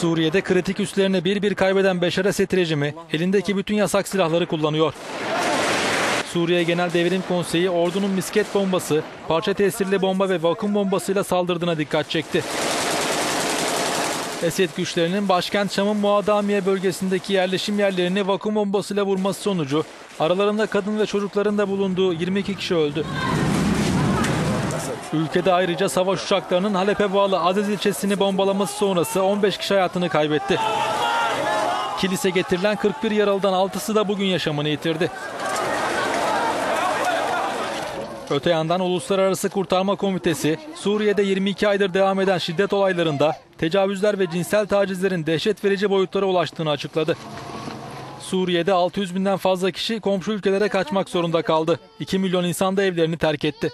Suriye'de kritik üslerini bir bir kaybeden Beşar Esed rejimi elindeki bütün yasak silahları kullanıyor. Suriye Genel Devrim Konseyi ordunun misket bombası, parça tesirli bomba ve vakum bombasıyla saldırdığına dikkat çekti. Esed güçlerinin başkent Şam'ın Muadamiye bölgesindeki yerleşim yerlerini vakum bombasıyla vurması sonucu aralarında kadın ve çocukların da bulunduğu 22 kişi öldü. Ülkede ayrıca savaş uçaklarının Halep'e bağlı Aziz ilçesini bombalaması sonrası 15 kişi hayatını kaybetti. Kilise getirilen 41 yaralıdan 6'sı da bugün yaşamını yitirdi. Öte yandan Uluslararası Kurtarma Komitesi, Suriye'de 22 aydır devam eden şiddet olaylarında tecavüzler ve cinsel tacizlerin dehşet verici boyutlara ulaştığını açıkladı. Suriye'de 600 binden fazla kişi komşu ülkelere kaçmak zorunda kaldı. 2 milyon insan da evlerini terk etti.